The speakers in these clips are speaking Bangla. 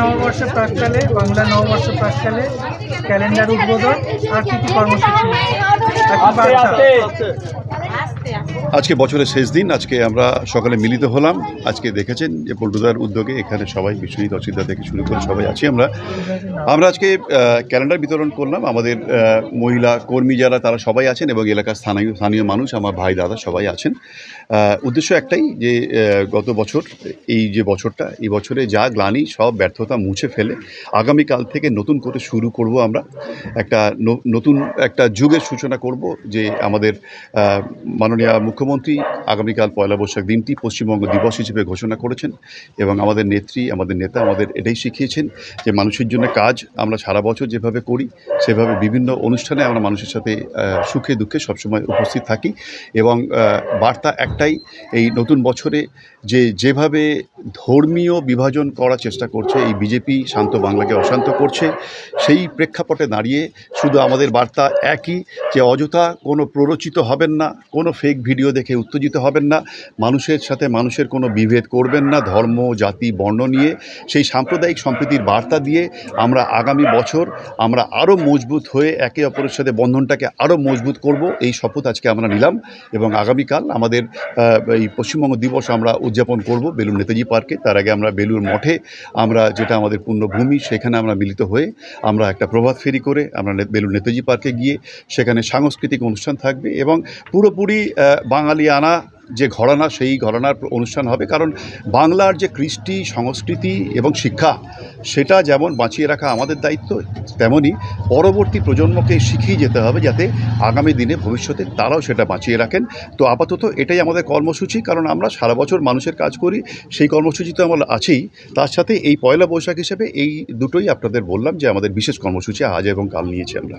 নববর্ষ প্রাককালে বাংলা নববর্ষ প্রাককালে ক্যালেন্ডার উদ্বোধন আর কি কি কর্মসূচি? আজকে বছরের শেষ দিন আজকে আমরা সকালে মিলিত হলাম। আজকে দেখেছেন যে পল্টুদার উদ্যোগে এখানে সবাই বিশ্বজিৎ অসিদ্ধা থেকে শুরু করে সবাই আছি আমরা। আমরা আজকে ক্যালেন্ডার বিতরণ করলাম। আমাদের মহিলা কর্মী যারা তারা সবাই আছেন এবং এলাকার স্থানীয় স্থানীয় মানুষ আমার ভাই দাদা সবাই আছেন। উদ্দেশ্য একটাই যে গত বছর এই যে বছরটা এই বছরে যা গ্লানি সব ব্যর্থতা মুছে ফেলে আগামীকাল থেকে নতুন করে শুরু করব আমরা। একটা নতুন একটা যুগের সূচনা করব যে আমাদের আহ, মাননীয় মুখ্যমন্ত্রী আগামীকাল পয়লা বৈশাখ দিনটি পশ্চিমবঙ্গ দিবস হিসেবে ঘোষণা করেছেন এবং আমাদের নেত্রী, আমাদের নেতা আমাদের এটাই শিখিয়েছেন যে মানুষের জন্য কাজ আমরা সারা বছর যেভাবে করি, সেভাবে বিভিন্ন অনুষ্ঠানে আমরা মানুষের সাথে সুখে দুঃখে সবসময় উপস্থিত থাকি এবং বার্তা একটাই, এই নতুন বছরে যে যেভাবে ধর্মীয় বিভাজন করার চেষ্টা করছে, এই বিজেপি শান্ত বাংলাকে অশান্ত করছে, সেই প্রেক্ষাপটে দাঁড়িয়ে শুধু আমাদের বার্তা একই যে অযথা কোনো প্ররোচিত হবেন না, কোনো ফেক ভিডিও দেখে উত্তেজিত হবেন না, মানুষের সাথে মানুষের কোনো বিভেদ করবেন না, ধর্ম, জাতি, বর্ণ নিয়ে। সেই সাম্প্রদায়িক সম্প্রীতির বার্তা দিয়ে আমরা আগামী বছর আমরা আরও মজবুত হয়ে একে অপরের সাথে বন্ধনটাকে আরও মজবুত করব, এই শপথ আজকে আমরা নিলাম এবং আগামীকাল আমাদের এই পশ্চিমবঙ্গ দিবস আমরা উদযাপন করব বেলুর নেতাজি পার্কে। তার আগে আমরা বেলুর মঠে আমরা যেটা আমাদের পূর্ণভূমি, সেখানে আমরা মিলিত হয়ে আমরা একটা প্রভাত ফেরি করে আমরা বেলুর নেতাজি পার্কে গিয়ে সেখানে সাংস্কৃতিক অনুষ্ঠান থাকবে এবং পুরোপুরি বাঙালিয়ানা যে ঘরানা, সেই ঘরানার অনুষ্ঠান হবে। কারণ বাংলার যে কৃষ্টি, সংস্কৃতি এবং শিক্ষা, সেটা যেমন বাঁচিয়ে রাখা আমাদের দায়িত্ব তেমনই পরবর্তী প্রজন্মকে শিখিয়ে যেতে হবে যাতে আগামী দিনে ভবিষ্যতে তারাও সেটা বাঁচিয়ে রাখেন। তো আপাতত এটাই আমাদের কর্মসূচি, কারণ আমরা সারা বছর মানুষের কাজ করি, সেই কর্মসূচি তো আমরা আছেই। তার সাথে এই পয়লা বৈশাখ হিসেবে এই দুটোই আপনাদের বললাম যে আমাদের বিশেষ কর্মসূচি আজ এবং কাল নিয়েছি আমরা।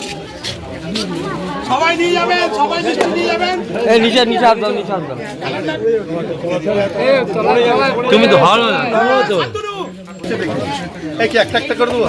সবাই নিয়ে যাবেন সবাই মিষ্টি নিয়ে যাবেন। এই নিচে নিচে তুমি তো ভালো না। তো কি একটা একটা করে দেবো?